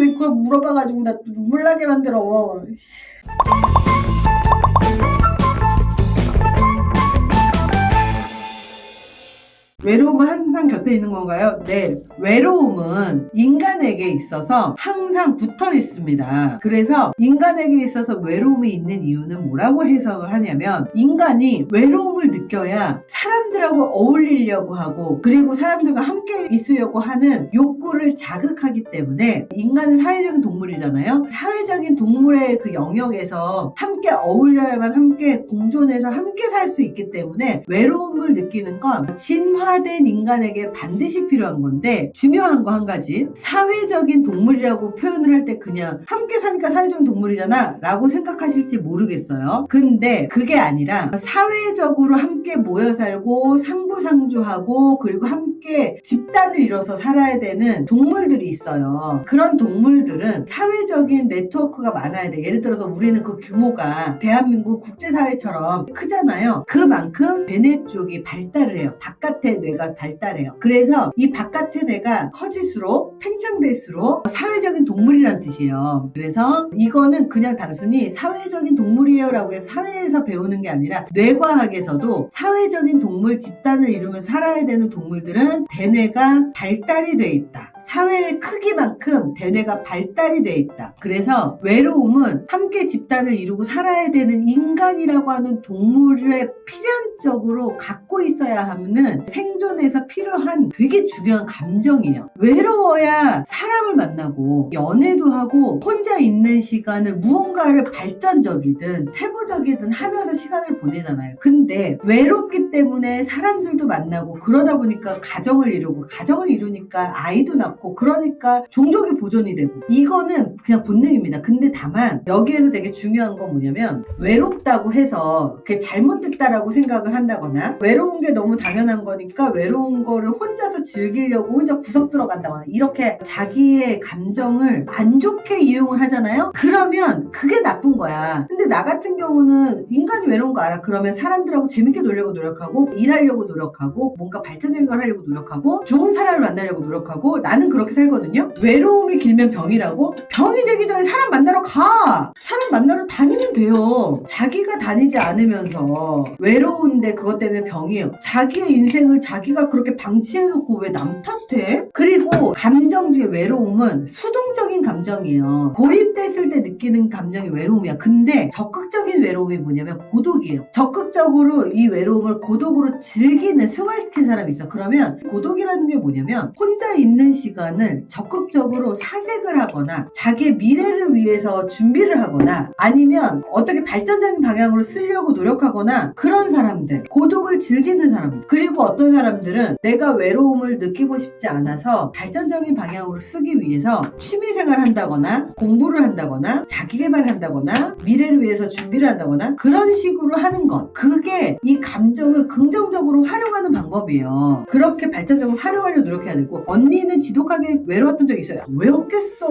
왜 그걸 물어봐가지고 나 나게 만들어. 외로움은 항상 곁에 있는 건가요? 네. 외로움은 인간에게 있어서 항상 붙어 있습니다. 그래서 인간에게 있어서 외로움이 있는 이유는 뭐라고 해석을 하냐면 인간이 외로움을 느껴야 사람들하고 어울리려고 하고 그리고 사람들과 함께 있으려고 하는 욕구를 자극하기 때문에 인간은 사회적인 동물이잖아요. 사회적인 동물의 그 영역에서 함께 어울려야만 함께 공존해서 함께 살 수 있기 때문에 외로움을 느끼는 건 진화 된 인간에게 반드시 필요한 건데 중요한 거 한 가지 사회적인 동물이라고 표현을 할 때 그냥 함께 사니까 사회적인 동물이잖아 라고 생각하실지 모르겠어요. 근데 그게 아니라 사회적으로 함께 모여 살고 상부상조하고 그리고 함께 집단을 이뤄서 살아야 되는 동물들이 있어요. 그런 동물들은 사회적인 네트워크가 많아야 돼. 예를 들어서 우리는 그 규모가 대한민국 국제사회처럼 크잖아요. 그만큼 배뇌 쪽이 발달을 해요. 바깥 의 뇌가 발달해요. 그래서 이 바깥의 뇌가 커질수록 팽창될수록 사회적인 동물이란 뜻이에요. 그래서 이거는 그냥 단순히 사회적인 동물이에요라고 해서 사회에서 배우는 게 아니라 뇌과학에서도 사회적인 동물 집단을 이루면서 살아야 되는 동물들은 대뇌가 발달이 돼 있다. 사회의 크기만큼 대뇌가 발달이 돼 있다. 그래서 외로움은 함께 집단을 이루고 살아야 되는 인간이라고 하는 동물의 필연적으로 갖고 있어야 하는 생존에서 필요한 되게 중요한 감정이에요. 외로워야 사람을 만나고 연애도 하고 혼자 있는 시간을 무언가를 발전적이든 퇴보적이든 하면서 시간을 보내잖아요. 근데 외롭기 때문에 사람들도 만나고 그러다 보니까 가정을 이루고 가정을 이루니까 아이도 낳고 그러니까 종족이 보존이 되고 이거는 그냥 본능입니다. 근데 다만 여기에서 되게 중요한 건 뭐냐면 외롭다고 해서 그게 잘못됐다라고 생각을 한다거나 외로운 게 너무 당연한 거니까 외로운 거를 혼자서 즐기려고 혼자 구석 들어간다거나 이렇게 자기의 감정을 안 좋게 이용을 하잖아요. 그러면 그게 나쁜 거야. 근데 나 같은 경우는 인간이 외로운 거 알아. 그러면 사람들하고 재밌게 놀려고 노력하고 일하려고 노력하고 뭔가 발전적인 걸 하려고 노력하고 좋은 사람을 만나려고 노력하고 나는 그렇게 살거든요. 외로움이 길면 병이라고? 병이 되기 전에 사람 만나러 가. 사람 만나러 다니면 돼요. 자기가 다니지 않으면서 외로운데 그것 때문에 병이에요. 자기의 인생을 자기가 그렇게 방치해놓고 왜 남 탓해? 그리고 감정 중에 외로움은 수동적인 감정이에요. 고립됐을 때 느끼는 감정이 외로움이야. 근데 적극적인 외로움이 뭐냐면 고독이에요. 적극적으로 이 외로움을 고독으로 즐기는 승화시킨 사람이 있어. 그러면 고독이라는 게 뭐냐면 혼자 있는 시간 을 적극적으로 사색을 하거나 자기의 미래를 위해서 준비를 하거나 아니면 어떻게 발전적인 방향으로 쓰려고 노력하거나 그런 사람들 고독을 즐기는 사람들. 그리고 어떤 사람들은 내가 외로움을 느끼고 싶지 않아서 발전적인 방향으로 쓰기 위해서 취미생활 한다거나 공부를 한다거나 자기개발 한다거나 미래를 위해서 준비를 한다거나 그런 식으로 하는 것. 그게 이 감정을 긍정적으로 활용하는 방법이에요. 그렇게 발전적으로 활용하려고 노력해야 되고 언니는 지 독하게 외로웠던 적 있어요. 왜 없겠어?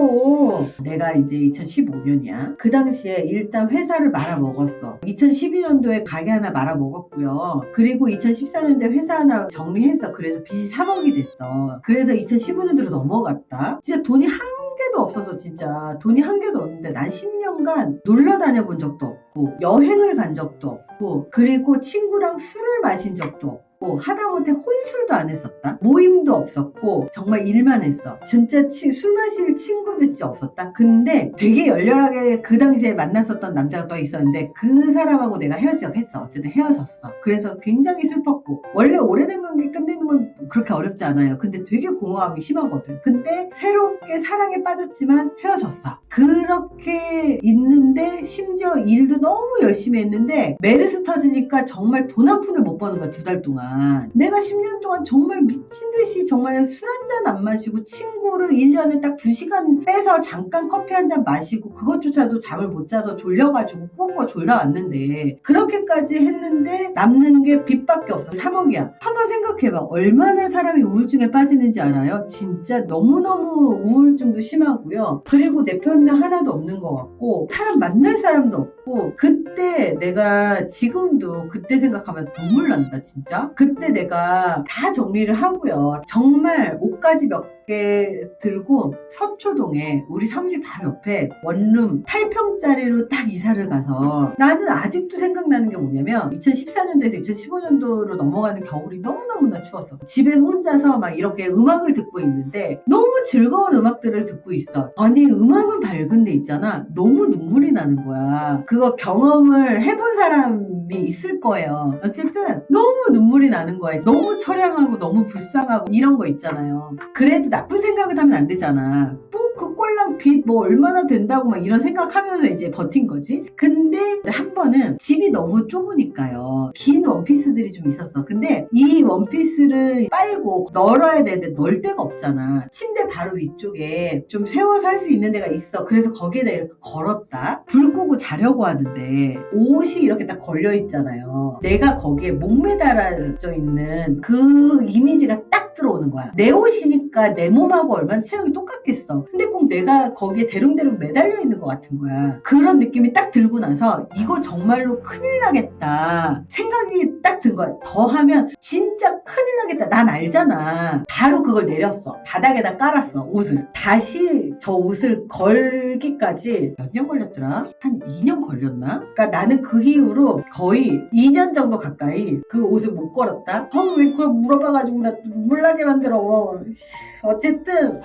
내가 이제 2015년이야. 그 당시에 일단 회사를 말아먹었어. 2012년도에 가게 하나 말아먹었고요. 그리고 2014년도에 회사 하나 정리했어 그래서 빚이 3억이 됐어. 그래서 2015년도로 넘어갔다. 진짜 돈이 한 개도 없어서 진짜 돈이 한 개도 없는데 난 10년간 놀러 다녀본 적도 없고 여행을 간 적도 없고 그리고 친구랑 술을 마신 적도 없고 하다못해 혼술도 안 했었다. 모임도 없었고 정말 일만 했어. 진짜 치- 술 마실 친구도 진짜 없었다. 근데 되게 열렬하게 그 당시에 만났었던 남자가 또 있었는데 그 사람하고 내가 헤어지자고 했어. 어쨌든 헤어졌어. 그래서 굉장히 슬펐고 원래 오래된 관계 끝내는 건 그렇게 어렵지 않아요. 근데 되게 공허함이 심하거든. 근데 새롭게 사랑에 빠졌지만 헤어졌어. 그렇게 있는데 심지어 일도 너무 열심히 했는데 메르스 터지니까 정말 돈 한 푼을 못 버는 거야 두 달 동안 내가 10년 동안 정말 미친 듯이 정말 술 한 잔 안 마시고 친구를 1년에 딱 2시간 빼서 잠깐 커피 한 잔 마시고 그것조차도 잠을 못 자서 졸려가지고 꾸벅꾸벅 졸다 왔는데 그렇게까지 했는데 남는 게 빚밖에 없어. 3억이야. 한번 생각해봐. 얼마나 사람이 우울증에 빠지는지 알아요? 진짜 너무너무 우울증도 심하고요. 그리고 내 편은 하나도 없는 것 같고 사람 만날 사람도 없고 그때 내가 지금도 그때 생각하면 눈물 난다 진짜 그때 내가 다 정리를 하고요. 정말 옷가지 몇 개개 들고 서초동에 우리 사무실 바로 옆에 원룸 8평짜리로 딱 이사를 가서 나는 아직도 생각나는 게 뭐냐면 2014년도에서 2015년도로 넘어가는 겨울이 너무너무나 추웠어. 집에서 혼자서 막 이렇게 음악을 듣고 있는데 너무 즐거운 음악들을 듣고 있어. 아니 음악은 밝은데 있잖아. 너무 눈물이 나는 거야. 그거 경험을 해본 사람이 있을 거예요. 어쨌든 너무 눈물이 나는 거야. 너무 처량하고 너무 불쌍하고 이런 거 있잖아요. 그래도 나쁜 생각을 하면 안 되잖아. 뭐그 꼴랑 빚 뭐 얼마나 된다고 막 이런 생각하면서 이제 버틴 거지. 근데 한 번은 집이 너무 좁으니까요. 긴 원피스들이 좀 있었어. 근데 이 원피스를 빨고 널어야 되는데 널 데가 없잖아. 침대 바로 위쪽에 좀 세워서 할 수 있는 데가 있어. 그래서 거기에다 이렇게 걸었다. 불 끄고 자려고 하는데 옷이 이렇게 딱 걸려 있잖아요. 내가 거기에 목매달아져 있는 그 이미지가 딱 들어오는 거야. 내 옷이니까 내 몸하고 얼마나 체형이 똑같겠어. 근데 꼭 내가 거기에 대롱대롱 매달려 있는 것 같은 거야. 그런 느낌이 딱 들고 나서 이거 정말로 큰일 나겠다 생각이 딱 든 거야. 더 하면 진짜 큰일 나겠다. 난 알잖아. 바로 그걸 내렸어. 바닥에다 깔았어. 옷을. 다시 저 옷을 걸기까지 몇 년 걸렸더라? 한 2년 걸렸나? 그러니까 나는 그 이후로 거의 2년 정도 가까이 그 옷을 못 걸었다. 어, 왜 그걸 물어봐가지고 나 눈물 나게 만들어. 씨, 어쨌든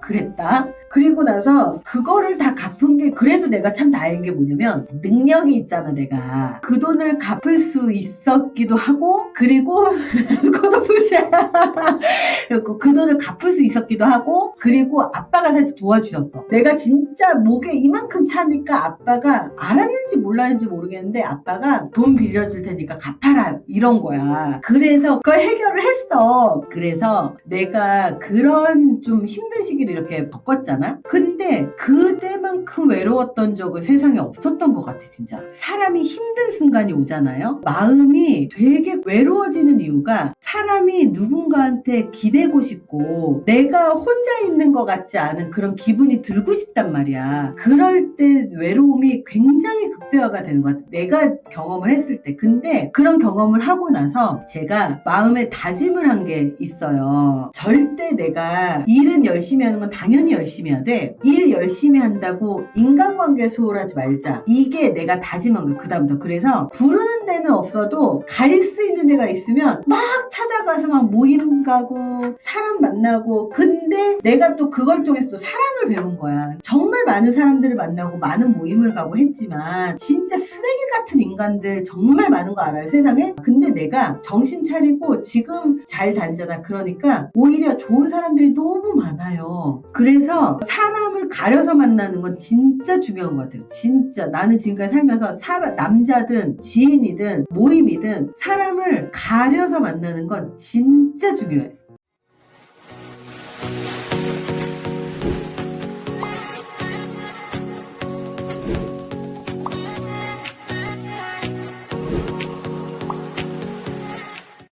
그랬다. 그리고 나서 그거를 다 갚은 게 그래도 내가 참 다행인 게 뭐냐면 능력이 있잖아 내가. 그 돈을 갚을 수 있었기도 하고 그리고 그리고 그 돈을 갚을 수 있었기도 하고 그리고 아빠가 사실 도와주셨어. 내가 진짜 목에 이만큼 차니까 아빠가 알았는지 몰랐는지 모르겠는데 아빠가 돈 빌려줄 테니까 갚아라 이런 거야. 그래서 그걸 해결을 했어. 그래서 내가 그런 좀 힘든 시기를 이렇게 겪었잖아 근데 그때만큼 외로웠던 적은 세상에 없었던 것 같아 진짜. 사람이 힘든 순간이 오잖아요? 마음이 되게 외로워지는 이유가 사람이 누군가한테 기대고 싶고 내가 혼자 있는 것 같지 않은 그런 기분이 들고 싶단 말이야. 그럴 때 외로움이 굉장히 극대화가 되는 것 같아. 내가 경험을 했을 때. 근데 그런 경험을 하고 나서 제가 마음에 다짐을 한 게 있어요. 절대 내가 일은 열심히 하는 건 당연히 열심히 해야 돼. 일 열심히 한다고 인간관계 소홀하지 말자. 이게 내가 다짐한 거야, 그다음부터. 그래서 부르는 데는 없어도 갈수 있는 데가 있으면 막 가서 막 모임 가고 사람 만나고 근데 내가 또 그걸 통해서 또 사랑을 배운 거야. 정말 많은 사람들을 만나고 많은 모임을 가고 했지만 진짜 쓰레기 같은 인간들 정말 많은 거 알아요, 세상에? 근데 내가 정신 차리고 지금 잘 다니잖아. 그러니까 오히려 좋은 사람들이 너무 많아요. 그래서 사람을 가려서 만나는 건 진짜 중요한 것 같아요. 진짜 나는 지금까지 살면서 사람, 남자든 지인이든 모임이든 사람을 가려서 만나는 건 진짜 중요해.